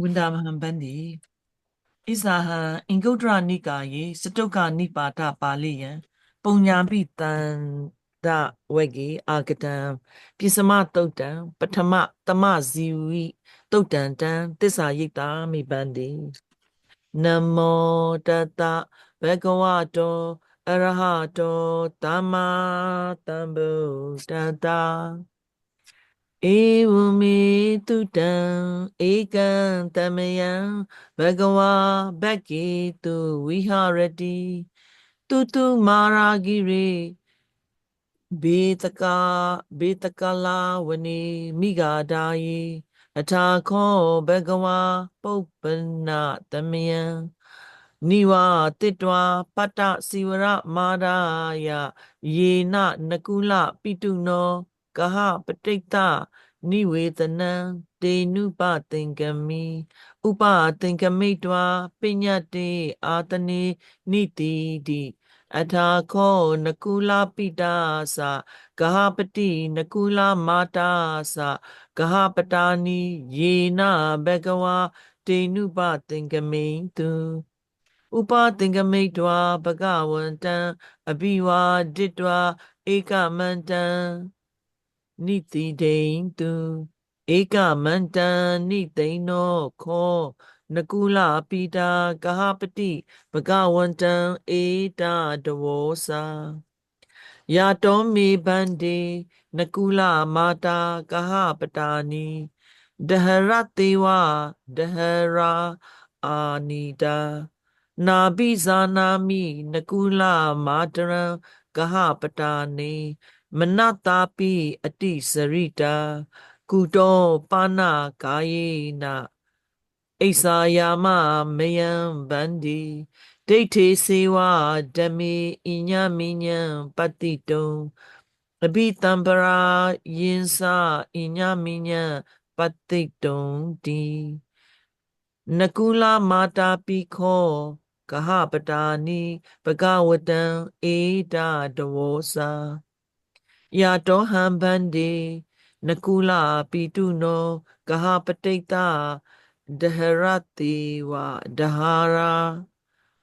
ဝန္ဒမဟံဗန္တိဣဇာဟံအင်္ဂုတ္တရနိကာယေစတုကနိပါဒပါဠိယံပုံညာပိတန္ဒဝေကေအာဂတံပိစမတုတ်တံပထမတမဇီဝိတုတ်တံတံသစ္စာယိတာမိဗန္တိနမောတတဘဂဝတောအရဟတောသမ္မာသမ္ဗုဒ္ဓတာ ဧဝမေတုတံဧကံတမယံဘဂဝါဘက္ကေတုဝိဟရတိတုတုမာရာဂိရေဘေတကာဘေတကလာဝနေမိဂာဒာယေအထာခောဘဂဝါပုပ္ပနာတမယံနိဝတိတဝပတ္တစီဝရမာဒာယယေနနကုလပိတုနော ကဟပတိတ္တနိဝေသနံတေနုပသင်္ကမိဥပသင်္ကမိတဝပညတေအာတနေနိတိတိအထာခောနကုလပိတာသဂဟပတိနကုလမာတာသဂဟပတာနိယေနဘဂဝါတေနုပသင်္ကမိတုဥပသင်္ကမိတဝဘဂဝန္တံအဘိဝါဒိတဝဧကမန္တံ နိတိဒိန်တုဧကမန္တံနိသိနောခောနကုလပိတာကဟပတိဘဂဝန္တံဧတာတဝောစာယာတောမေဗန္တိနကုလမာတာကဟပတာနိဒဟရတေဝဒဟရာအာနိတာနာဘိဇာနာမိနကုလမာတရံကဟပတာနေ မနတာပိအတိစရိတာကုတောပါဏကာယေနအိစာယာမမယံဗန္ဒီဒိဋ္ဌိစေဝဓမေအညမိညံပတိတုံအဘိတံပရာယင်္စအညမိညံပတိတုံတိနကုလမာတာပိခောကဟပတာနိပကဝတံဧတာတဝောစာ ယာတောဟံဗန္တိနကုလပိတုနောကဟပတိတဒဟရတိဝဒဟာရာ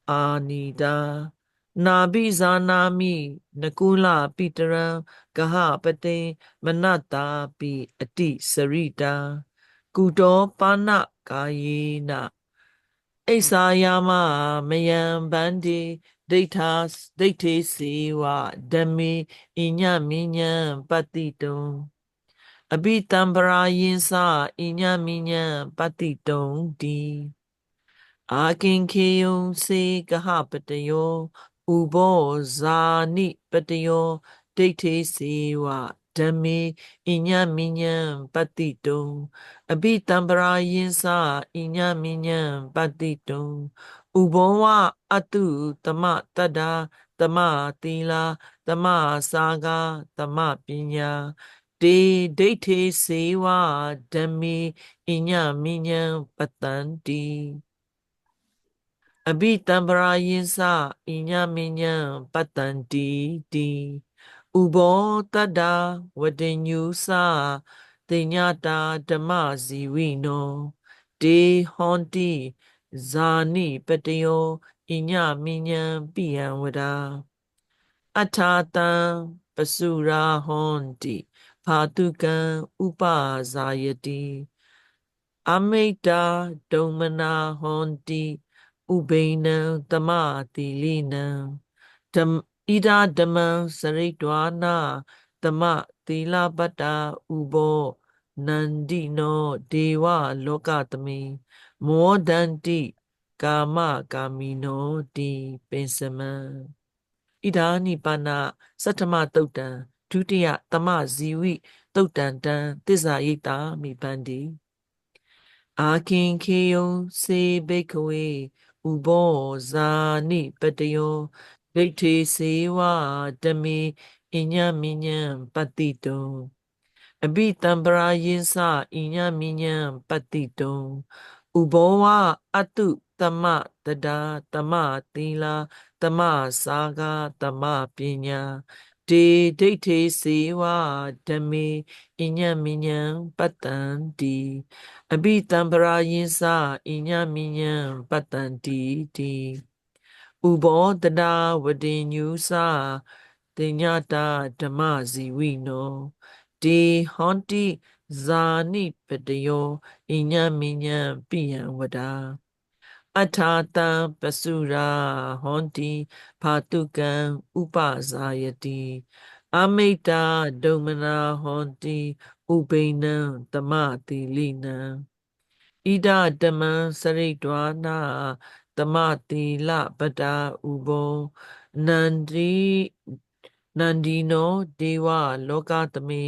အာနိတာနာဘိဇာနာမိနကုလပိတရံကဟပတိမနတာပိအတိစရိတာကုတောပါဏကာယေနအိစာယာမမယံဗန္တိ ဒိဋ္ဌာဒိဋ္ဌိစေဝဓမေအညမိညံပတ္တိတုံအဘိတံပရာယင်းစအညမိညံပတ္တိတုံတိအာကင်ခေယုံစေကဟပတယောဥဘောဇာနိပတယောဒိဋ္ဌိစေဝဓမေအညမိညံပတ္တိတုံအဘိတံပရာယင်းစအညမိညံပတ္တိတုံ ဥဘောဝအတုတမတတ္တာတမသီလာတမစာဂတမပညာတေဒိဋ္ဌိစေဝဓမ္မေအညမိညံပတန္တိအဘိတံပရာယင်းစအညမိညံပတန္တိတိဥဘောတတ္တာဝတညုစတိညတာဓမ္မဇီဝိနောတေဟွန်တိ ဇာနိပတယောအညမိညံပိယံဝဒာအထာတံပစုရာဟွန်တိဖာတုကံဥပဇာယတိအမိတ်တာဒုံမနာဟွန်တိဥဘိနံတမတိလိနံဓမ္ဣဒဓမ္မံစရိတဝါနာတမသီလပတ္တာဥဘောနန္ဒီနောဒေဝလောကတမိ မောဒန္တိကာမကာမိနောတိပိစမံဣဒာနိပါဏသတ္တမတုတ်တံဒုတိယတမဇီဝိတုတ်တံတံသစ္စာယိတာမိပန္တိအာခင်ခေယုံစေဘိကဝေဥဘောဇာနိပတယောဒိဋ္ဌိစေဝဓမေအညမိညံပတိတုံအဘိတံပရာယင်းစအညမိညံပတိတုံ ဥဘောဝအတုတမတဒာတမသီလာတမစာဂတမပညာဒေဒိဋ္ဌိစေဝဓမေအညံမညံပတ္တန္တိအဘိတံပရာယင်းစအညံမညံပတ္တန္တိတိဥဘောတနာဝတိညုစတိညတာဓမ္မဇီဝိနောဒေဟောန္တိ ဇာနိပတယောအညံမညံပိယံဝဒာအထာတံပစုရာဟောန္တိဖာတုကံဥပဇာယတိအမိတ္တာဒုမနာဟောန္တိဥပိနံတမတိလိနံဣဒတမံစရိတဝါနာတမတိလပတာဥဘောနန္တိနန္ဒီနောဒေဝလောကသမေ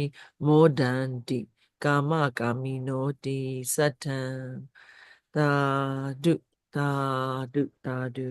မောဒန္တိ ကာမကာမိနောတိသတ္ထံသာဓုသာဓုသာဓု